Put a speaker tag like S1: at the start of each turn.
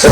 S1: ม